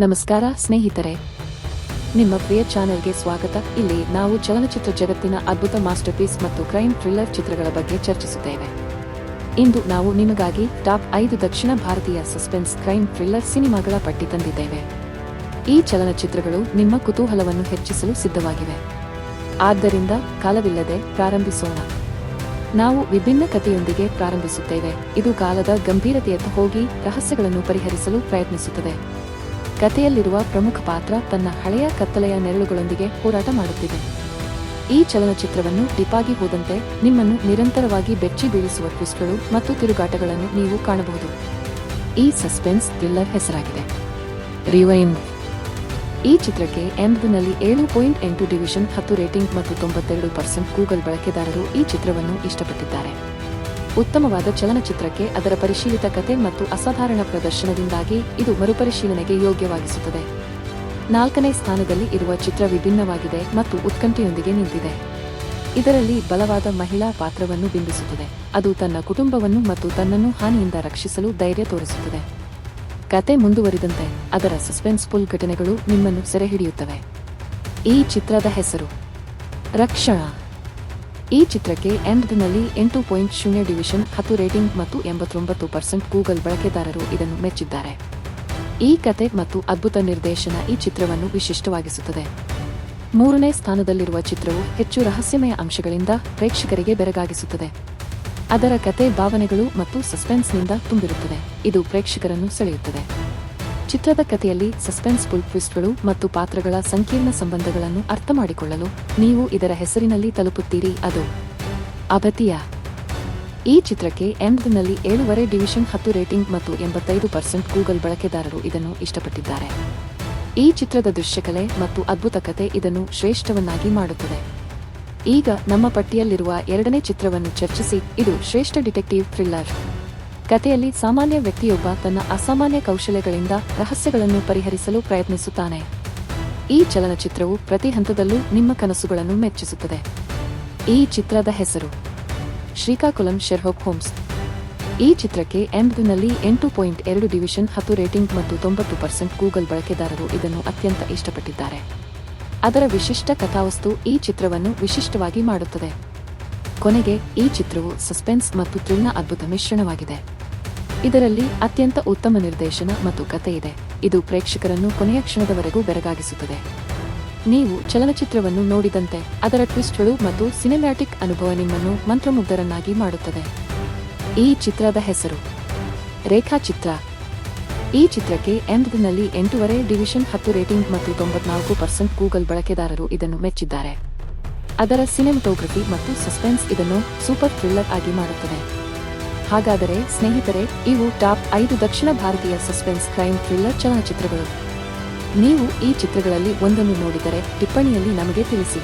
ನಮಸ್ಕಾರ, ಸ್ನೇಹಿತರೆ. ನಿಮ್ಮ ಪ್ರಿಯ ಚಾನೆಲ್ಗೆ ಸ್ವಾಗತ. ಇಲ್ಲಿ ನಾವು ಚಲನಚಿತ್ರ ಜಗತ್ತಿನ ಅದ್ಭುತ ಮಾಸ್ಟರ್ ಪೀಸ್ ಮತ್ತು ಕ್ರೈಮ್ ಥ್ರಿಲ್ಲರ್ ಚಿತ್ರಗಳ ಬಗ್ಗೆ ಚರ್ಚಿಸುತ್ತೇವೆ. ಇಂದು ನಾವು ನಿಮಗಾಗಿ ಟಾಪ್ ಐದು ದಕ್ಷಿಣ ಭಾರತೀಯ ಸಸ್ಪೆನ್ಸ್ ಕ್ರೈಮ್ ಥ್ರಿಲ್ಲರ್ ಸಿನಿಮಾಗಳ ಪಟ್ಟಿ ತಂದಿದ್ದೇವೆ. ಈ ಚಲನಚಿತ್ರಗಳು ನಿಮ್ಮ ಕುತೂಹಲವನ್ನು ಹೆಚ್ಚಿಸಲು ಸಿದ್ಧವಾಗಿವೆ. ಆದ್ದರಿಂದ ಕಾಲವಿಲ್ಲದೆ ಪ್ರಾರಂಭಿಸೋಣ. ನಾವು ವಿಭಿನ್ನ ಕಥೆಯೊಂದಿಗೆ ಪ್ರಾರಂಭಿಸುತ್ತೇವೆ. ಇದು ಕಾಲದ ಗಂಭೀರತೆಯತ್ತ ಹೋಗಿ ರಹಸ್ಯಗಳನ್ನು ಪರಿಹರಿಸಲು ಪ್ರಯತ್ನಿಸುತ್ತದೆ. ಕಥೆಯಲ್ಲಿರುವ ಪ್ರಮುಖ ಪಾತ್ರ ತನ್ನ ಹಳೆಯ ಕತ್ತಲೆಯ ನೆರಳುಗಳೊಂದಿಗೆ ಹೋರಾಟ ಮಾಡುತ್ತಿದೆ. ಈ ಚಲನಚಿತ್ರವನ್ನು ಡಿಪಾಗಿ ಹೋದಂತೆ ನಿಮ್ಮನ್ನು ನಿರಂತರವಾಗಿ ಬೆಚ್ಚಿ ಬೀಳಿಸುವ ಟ್ವಿಸ್ಟ್ಗಳು ಮತ್ತು ತಿರುಗಾಟಗಳನ್ನು ನೀವು ಕಾಣಬಹುದು. ಈ ಸಸ್ಪೆನ್ಸ್ ಥ್ರಿಲ್ಲರ್ ಹೆಸರಾಗಿದೆ. ರಿವೈನ್. ಈ ಚಿತ್ರಕ್ಕೆ ಎಂಬ್ನಲ್ಲಿ ಏಳು ಪಾಯಿಂಟ್ ಎಂಟು ಡಿವಿಷನ್ ಹತ್ತು ರೇಟಿಂಗ್ ಮತ್ತು ತೊಂಬತ್ತೆರಡು ಪರ್ಸೆಂಟ್ ಗೂಗಲ್ ಬಳಕೆದಾರರು ಈ ಚಿತ್ರವನ್ನು ಇಷ್ಟಪಟ್ಟಿದ್ದಾರೆ. ಉತ್ತಮವಾದ ಚಲನಚಿತ್ರಕ್ಕೆ ಅದರ ಪರಿಶೀಲಿತ ಕತೆ ಮತ್ತು ಅಸಾಧಾರಣ ಪ್ರದರ್ಶನದಿಂದಾಗಿ ಇದು ಮರುಪರಿಶೀಲನೆಗೆ ಯೋಗ್ಯವಾಗಿಸುತ್ತದೆ. ನಾಲ್ಕನೇ ಸ್ಥಾನದಲ್ಲಿ ಇರುವ ಚಿತ್ರ ವಿಭಿನ್ನವಾಗಿದೆ ಮತ್ತು ಉತ್ಕಂಠೆಯೊಂದಿಗೆ ನಿಂತಿದೆ. ಇದರಲ್ಲಿ ಬಲವಾದ ಮಹಿಳಾ ಪಾತ್ರವನ್ನು ಬಿಂಬಿಸುತ್ತದೆ. ಅದು ತನ್ನ ಕುಟುಂಬವನ್ನು ಮತ್ತು ತನ್ನನ್ನು ಹಾನಿಯಿಂದ ರಕ್ಷಿಸಲು ಧೈರ್ಯ ತೋರಿಸುತ್ತದೆ. ಕತೆ ಮುಂದುವರಿದಂತೆ ಅದರ ಸಸ್ಪೆನ್ಸ್ಫುಲ್ ಘಟನೆಗಳು ನಿಮ್ಮನ್ನು ಸೆರೆಹಿಡಿಯುತ್ತವೆ. ಈ ಚಿತ್ರದ ಹೆಸರು ರಕ್ಷಣಾ. ಈ ಚಿತ್ರಕ್ಕೆ ಎಂಡ್ನಲ್ಲಿ ಎಂಟು ಪಾಯಿಂಟ್ ಶೂನ್ಯ ಡಿವಿಷನ್, ಹತ್ತು ರೇಟಿಂಗ್ ಮತ್ತು ಎಂಬತ್ತೊಂಬತ್ತು ಪರ್ಸೆಂಟ್ ಗೂಗಲ್ ಬಳಕೆದಾರರು ಇದನ್ನು ಮೆಚ್ಚಿದ್ದಾರೆ. ಈ ಕತೆ ಮತ್ತು ಅದ್ಭುತ ನಿರ್ದೇಶನ ಈ ಚಿತ್ರವನ್ನು ವಿಶಿಷ್ಟವಾಗಿಸುತ್ತದೆ. ಮೂರನೇ ಸ್ಥಾನದಲ್ಲಿರುವ ಚಿತ್ರವು ಹೆಚ್ಚು ರಹಸ್ಯಮಯ ಅಂಶಗಳಿಂದ ಪ್ರೇಕ್ಷಕರಿಗೆ ಬೆರಗಾಗಿಸುತ್ತದೆ. ಅದರ ಕತೆ ಭಾವನೆಗಳು ಮತ್ತು ಸಸ್ಪೆನ್ಸ್ನಿಂದ ತುಂಬಿರುತ್ತದೆ. ಇದು ಪ್ರೇಕ್ಷಕರನ್ನು ಸೆಳೆಯುತ್ತದೆ. ಚಿತ್ರದ ಕಥೆಯಲ್ಲಿ ಸಸ್ಪೆನ್ಸ್ಫುಲ್ ಟ್ವಿಸ್ಟ್ಗಳು ಮತ್ತು ಪಾತ್ರಗಳ ಸಂಕೀರ್ಣ ಸಂಬಂಧಗಳನ್ನು ಅರ್ಥಮಾಡಿಕೊಳ್ಳಲು ನೀವು ಇದರ ಹೆಸರಿನಲ್ಲಿ ತಲುಪುತ್ತೀರಿ. ಅದು ಅಭತಿಯ. ಈ ಚಿತ್ರಕ್ಕೆ ಎಂಡ್ನಲ್ಲಿ ಏಳುವರೆ ಡಿವಿಷನ್ ಹತ್ತು ರೇಟಿಂಗ್ ಮತ್ತು ಎಂಬತ್ತೈದು ಪರ್ಸೆಂಟ್ ಗೂಗಲ್ ಬಳಕೆದಾರರು ಇದನ್ನು ಇಷ್ಟಪಟ್ಟಿದ್ದಾರೆ. ಈ ಚಿತ್ರದ ದೃಶ್ಯಕಲೆ ಮತ್ತು ಅದ್ಭುತ ಕತೆ ಇದನ್ನು ಶ್ರೇಷ್ಠವನ್ನಾಗಿ ಮಾಡುತ್ತದೆ. ಈಗ ನಮ್ಮ ಪಟ್ಟಿಯಲ್ಲಿರುವ ಎರಡನೇ ಚಿತ್ರವನ್ನು ಚರ್ಚಿಸಿ. ಇದು ಶ್ರೇಷ್ಠ ಡಿಟೆಕ್ಟಿವ್ ಥ್ರಿಲ್ಲರ್. ಕಥೆಯಲ್ಲಿ ಸಾಮಾನ್ಯ ವ್ಯಕ್ತಿಯೊಬ್ಬ ತನ್ನ ಅಸಾಮಾನ್ಯ ಕೌಶಲ್ಯಗಳಿಂದ ರಹಸ್ಯಗಳನ್ನು ಪರಿಹರಿಸಲು ಪ್ರಯತ್ನಿಸುತ್ತಾನೆ. ಈ ಚಲನಚಿತ್ರವು ಪ್ರತಿ ಹಂತದಲ್ಲೂ ನಿಮ್ಮ ಕನಸುಗಳನ್ನು ಮೆಚ್ಚಿಸುತ್ತದೆ. ಈ ಚಿತ್ರದ ಹೆಸರು, ಶ್ರೀಕಾಕುಲಂ ಶೆರ್ಹೋಕ್ ಹೋಮ್ಸ್. ಈ ಚಿತ್ರಕ್ಕೆ ಎಂಬ್ನಲ್ಲಿ ಎಂಟು ಪಾಯಿಂಟ್ ಎರಡು ಡಿವಿಷನ್ ಹತ್ತು ರೇಟಿಂಗ್ ಮತ್ತು ತೊಂಬತ್ತು ಪರ್ಸೆಂಟ್ ಗೂಗಲ್ ಬಳಕೆದಾರರು ಇದನ್ನು ಅತ್ಯಂತ ಇಷ್ಟಪಟ್ಟಿದ್ದಾರೆ. ಅದರ ವಿಶಿಷ್ಟ ಕಥಾವಸ್ತು ಈ ಚಿತ್ರವನ್ನು ವಿಶಿಷ್ಟವಾಗಿ ಮಾಡುತ್ತದೆ. ಕೊನೆಗೆ ಈ ಚಿತ್ರವು ಸಸ್ಪೆನ್ಸ್ ಮತ್ತು ಥ್ರಿಲ್ನ ಅದ್ಭುತ ಮಿಶ್ರಣವಾಗಿದೆ. ಇದರಲ್ಲಿ ಅತ್ಯಂತ ಉತ್ತಮ ನಿರ್ದೇಶನ ಮತ್ತು ಕಥೆ ಇದೆ. ಇದು ಪ್ರೇಕ್ಷಕರನ್ನು ಕೊನೆಯ ಕ್ಷಣದವರೆಗೂ ಬೆರಗಾಗಿಸುತ್ತದೆ. ನೀವು ಚಲನಚಿತ್ರವನ್ನು ನೋಡಿದಂತೆ ಅದರ ಟ್ವಿಸ್ಟ್ಗಳು ಮತ್ತು ಸಿನಿಮ್ಯಾಟಿಕ್ ಅನುಭವ ನಿಮ್ಮನ್ನು ಮಂತ್ರಮುಗ್ಧರನ್ನಾಗಿ ಮಾಡುತ್ತದೆ. ಈ ಚಿತ್ರದ ಹೆಸರು, ರೇಖಾಚಿತ್ರ. ಈ ಚಿತ್ರಕ್ಕೆ ಎಂಡ್ನಲ್ಲಿ ಎಂಟೂವರೆ ಡಿವಿಷನ್ ಹತ್ತು ರೇಟಿಂಗ್ ಮತ್ತು ತೊಂಬತ್ನಾಲ್ಕು ಪರ್ಸೆಂಟ್ ಗೂಗಲ್ ಬಳಕೆದಾರರು ಇದನ್ನು ಮೆಚ್ಚಿದ್ದಾರೆ. ಅದರ ಸಿನೆಮಟೋಗ್ರಫಿ ಮತ್ತು ಸಸ್ಪೆನ್ಸ್ ಇದನ್ನು ಸೂಪರ್ ಥ್ರಿಲ್ಲರ್ ಆಗಿ ಮಾಡುತ್ತದೆ. ಹಾಗಾದರೆ, ಸ್ನೇಹಿತರೆ, ಇವು ಟಾಪ್ ಐದು ದಕ್ಷಿಣ ಭಾರತೀಯ ಸಸ್ಪೆನ್ಸ್ ಕ್ರೈಮ್ ಥ್ರಿಲ್ಲರ್ ಚಲನಚಿತ್ರಗಳು. ನೀವು ಈ ಚಿತ್ರಗಳಲ್ಲಿ ಒಂದನ್ನು ನೋಡಿದರೆ ಟಿಪ್ಪಣಿಯಲ್ಲಿ ನಮಗೆ ತಿಳಿಸಿ.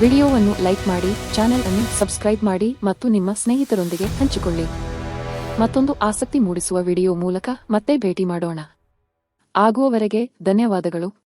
ವಿಡಿಯೋವನ್ನು ಲೈಕ್ ಮಾಡಿ, ಚಾನೆಲ್ ಅನ್ನು ಸಬ್ಸ್ಕ್ರೈಬ್ ಮಾಡಿ ಮತ್ತು ನಿಮ್ಮ ಸ್ನೇಹಿತರೊಂದಿಗೆ ಹಂಚಿಕೊಳ್ಳಿ. ಮತ್ತೊಂದು ಆಸಕ್ತಿ ಮೂಡಿಸುವ ವಿಡಿಯೋ ಮೂಲಕ ಮತ್ತೆ ಭೇಟಿ ಮಾಡೋಣ. ಆಗುವವರೆಗೆ ಧನ್ಯವಾದಗಳು.